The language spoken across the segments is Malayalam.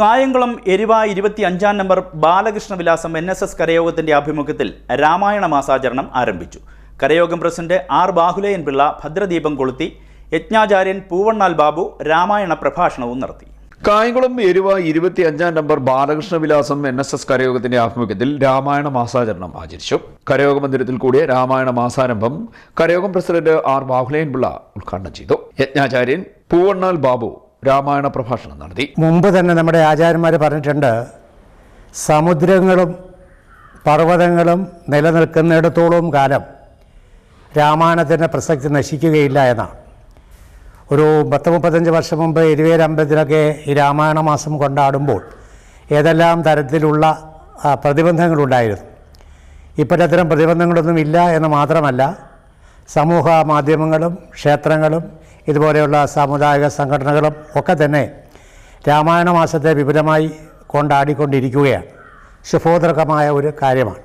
കായംകുളം എരിവ ഇരുപത്തി അഞ്ചാം നമ്പർ ബാലകൃഷ്ണ വിലാസം എൻ എസ് എസ് കരയോഗത്തിന്റെ ആഭിമുഖ്യത്തിൽ രാമായണ മാസാചരണം ആരംഭിച്ചു. കരയോഗം പ്രസിഡന്റ് ആർ ബാഹുലയൻ പിള്ള ഭദ്രദീപം കൊളുത്തി യജ്ഞാചാര്യൻ പൂവണ്ണാൽ ബാബു രാമായണ പ്രഭാഷണവും നടത്തി. കായംകുളം എരുവ ഇരുപത്തി അഞ്ചാം നമ്പർ ബാലകൃഷ്ണ വിലാസം എൻ എസ് എസ് കരയോഗത്തിന്റെ ആഭിമുഖ്യത്തിൽ രാമായണ മാസാചരണം ആചരിച്ചു. കരയോഗ മന്ദിരത്തിൽ കൂടിയ രാമായണ മാസാരംഭം കരയോഗം പ്രസിഡന്റ് ആർ ബാഹുലയൻ പിള്ള ഉദ്ഘാടനം ചെയ്തു. യജ്ഞാചാര്യൻ പൂവണ്ണാൽ ബാബു രാമായണ പ്രഭാഷണം നടത്തി. മുമ്പ് തന്നെ നമ്മുടെ ആചാര്യന്മാർ പറഞ്ഞിട്ടുണ്ട് സമുദ്രങ്ങളും പർവതങ്ങളും നിലനിൽക്കുന്നിടത്തോളം കാലം രാമായണത്തിന്റെ പ്രസക്തി നശിക്കുകയില്ല എന്നാണ്. ഒരു പത്ത് മുപ്പത്തഞ്ച് വർഷം മുമ്പ് ഇരുവേരമ്പലത്തിലൊക്കെ ഈ രാമായണ മാസം കൊണ്ടാടുമ്പോൾ ഏതെല്ലാം തരത്തിലുള്ള പ്രതിബന്ധങ്ങളുണ്ടായിരുന്നു. ഇപ്പോഴത്തെ അത്തരം പ്രതിബന്ധങ്ങളൊന്നും ഇല്ല എന്ന് മാത്രമല്ല സമൂഹ മാധ്യമങ്ങളും ക്ഷേത്രങ്ങളും ഇതുപോലെയുള്ള സാമുദായിക സംഘടനകളും ഒക്കെ തന്നെ രാമായണ മാസത്തെ വിപുലമായി കൊണ്ടാടിക്കൊണ്ടിരിക്കുകയാണ്. ശുഭോദരകമായ ഒരു കാര്യമാണ്.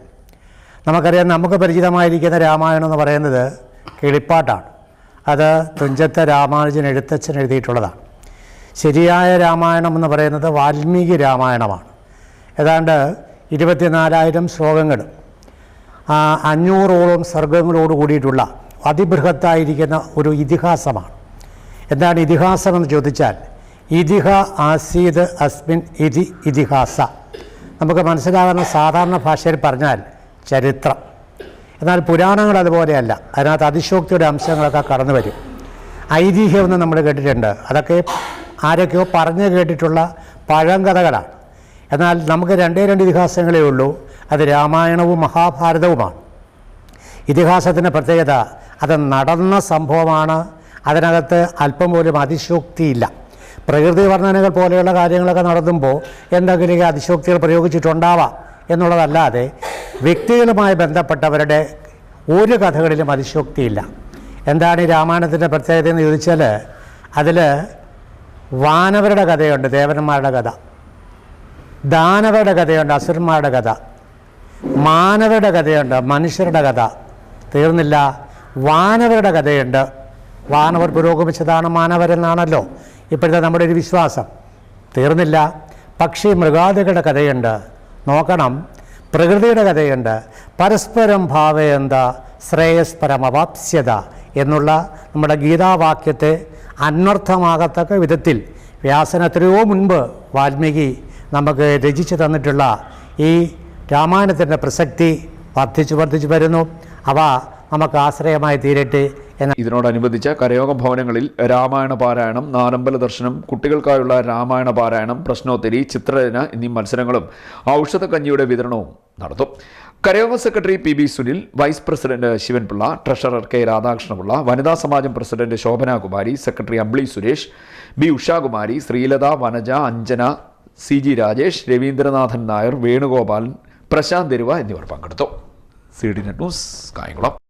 നമുക്കറിയാം നമുക്ക് പരിചിതമായിരിക്കുന്ന രാമായണം എന്ന് പറയുന്നത് കിളിപ്പാട്ടാണ്. അത് തുഞ്ചത്തെ രാമാനുജൻ എഴുത്തച്ഛൻ എഴുതിയിട്ടുള്ളതാണ്. ശരിയായ രാമായണം എന്ന് പറയുന്നത് വാൽമീകി രാമായണമാണ്. ഏതാണ്ട് ഇരുപത്തിനാലായിരം ശ്ലോകങ്ങളും അഞ്ഞൂറോളം സർഗങ്ങളോട് കൂടിയിട്ടുള്ള അതിബൃഹത്തായിരിക്കുന്ന ഒരു ഇതിഹാസമാണ്. എന്താണ് ഇതിഹാസം എന്ന് ചോദിച്ചാൽ ഇതിഹ ആസീദ് അസ്മിൻ ഇതി ഇതിഹാസ. നമുക്ക് മനസ്സിലാകുന്ന സാധാരണ ഭാഷയിൽ പറഞ്ഞാൽ ചരിത്രം. എന്നാൽ പുരാണങ്ങൾ അതുപോലെയല്ല. അതിനകത്ത് അതിശോക്തിയുടെ അംശങ്ങളൊക്കെ കടന്നു വരും. ഐതിഹ്യമെന്ന് നമ്മൾ കേട്ടിട്ടുണ്ട്. അതൊക്കെ ആരൊക്കെയോ പറഞ്ഞു കേട്ടിട്ടുള്ള പഴങ്കഥകളാണ്. എന്നാൽ നമുക്ക് രണ്ടേ രണ്ട് ഇതിഹാസങ്ങളേ ഉള്ളൂ. അത് രാമായണവും മഹാഭാരതവുമാണ്. ഇതിഹാസത്തിന്റെ പ്രത്യേകത അത് നടന്ന സംഭവമാണ് അതിനകത്ത് അല്പം പോലും അതിശോക്തിയില്ല. പ്രകൃതി വർണനകൾ പോലെയുള്ള കാര്യങ്ങളൊക്കെ നടത്തുമ്പോൾ എന്തെങ്കിലും അതിശോക്തികൾ പ്രയോഗിച്ചിട്ടുണ്ടാവാം എന്നുള്ളതല്ലാതെ വ്യക്തികളുമായി ബന്ധപ്പെട്ടവരുടെ ഒരു കഥകളിലും അതിശോക്തിയില്ല. എന്താണ് ഈ രാമായണത്തിന്റെ പ്രത്യേകത എന്ന് ചോദിച്ചാൽ അതിൽ വാനവരുടെ കഥയുണ്ട് ദേവന്മാരുടെ കഥ. ദാനവരുടെ കഥയുണ്ട് അസുരന്മാരുടെ കഥ. മാനവരുടെ കഥയുണ്ട് മനുഷ്യരുടെ കഥ. തീർന്നില്ല. വാനവരുടെ കഥയുണ്ട് വാനവർ പുരോഗമിച്ചതാണ് മാനവരെന്നാണല്ലോ ഇപ്പോഴത്തെ നമ്മുടെ ഒരു വിശ്വാസം. തീർന്നില്ല. പക്ഷി മൃഗാദികളുടെ കഥയുണ്ട്. നോക്കണം. പ്രകൃതിയുടെ കഥയുണ്ട്. പരസ്പരം ഭാവയന്ത ശ്രേയസ്പരമവാപ്സ്യത എന്നുള്ള നമ്മുടെ ഗീതാവാക്യത്തെ അന്വർത്ഥമാകത്തക്ക വിധത്തിൽ വ്യാസൻ എത്രയോ മുൻപ് വാൽമീകി നമുക്ക് രചിച്ചു തന്നിട്ടുള്ള ഈ രാമായണത്തിന്റെ പ്രസക്തി വർദ്ധിച്ചു വർദ്ധിച്ചു വരുന്നു. അവ നമുക്ക് ആശ്രയമായി തീരട്ടെ. എന്ന ഇതിനോടനുബന്ധിച്ച് കരയോഗ ഭവനങ്ങളിൽ രാമായണ പാരായണം നാരമ്പല ദർശനം കുട്ടികൾക്കായുള്ള രാമായണ പാരായണം പ്രശ്നോത്തരി ചിത്രരചന എന്നീ മത്സരങ്ങളും ഔഷധ ഔഷധക്കഞ്ഞിയുടെ വിതരണവും നടത്തും. കരയോഗ secretary P B Sunil vice president Sivanpillai treasurer K Radhakrishnapillai വനിതാ സമാജം president Shobhanakumari secretary Ambili Suresh B Ushakumari Sreelatha Vanaja Anjana C G Rajesh Ravindranathan Nair Venugopalan Prashanth Theruva എന്നിവർ പങ്കെടുത്തു. C D net news Kayamkulam.